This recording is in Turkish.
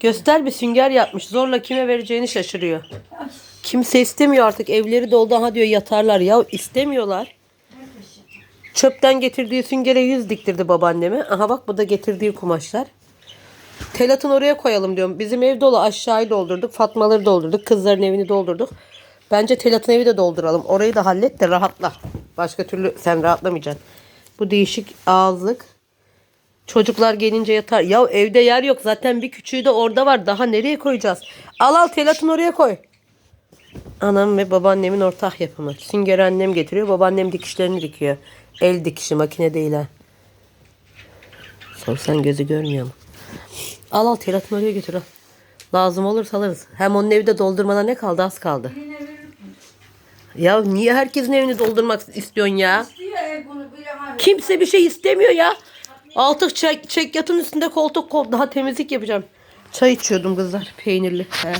Göster bir sünger yapmış. Zorla kime vereceğini şaşırıyor. Kimse istemiyor artık. Evleri doldu. Aha diyor yatarlar. Ya istemiyorlar. Çöpten getirdiği süngere yüz diktirdi babaanneme. Aha bak bu da getirdiği kumaşlar. Telatın oraya koyalım diyorum. Bizim ev dolu. Aşağıyı doldurduk. Fatmaları doldurduk. Kızların evini doldurduk. Bence Telat'ın evi de dolduralım. Orayı da hallet de rahatla. Başka türlü sen rahatlamayacaksın. Bu değişik ağızlık. Çocuklar gelince yatar. Ya evde yer yok. Zaten bir küçüğü de orada var. Daha nereye koyacağız? Al al Telat'ın oraya koy. Anam ve babaannemin ortak yapımı. Sünger annem getiriyor. Babaannem dikişlerini dikiyor. El dikişi makine değil ha. Sorsan gözü görmüyor mu? Al al Telat'ın oraya götür al. Lazım olursa alırız. Hem onun evi de doldurmana ne kaldı? Az kaldı. Ya niye herkesin evini doldurmak istiyorsun ya? Kimse bir şey istemiyor ya. Altı çek, çek yatın üstünde koltuk kol. Daha temizlik yapacağım. Çay içiyordum kızlar. Peynirli. He.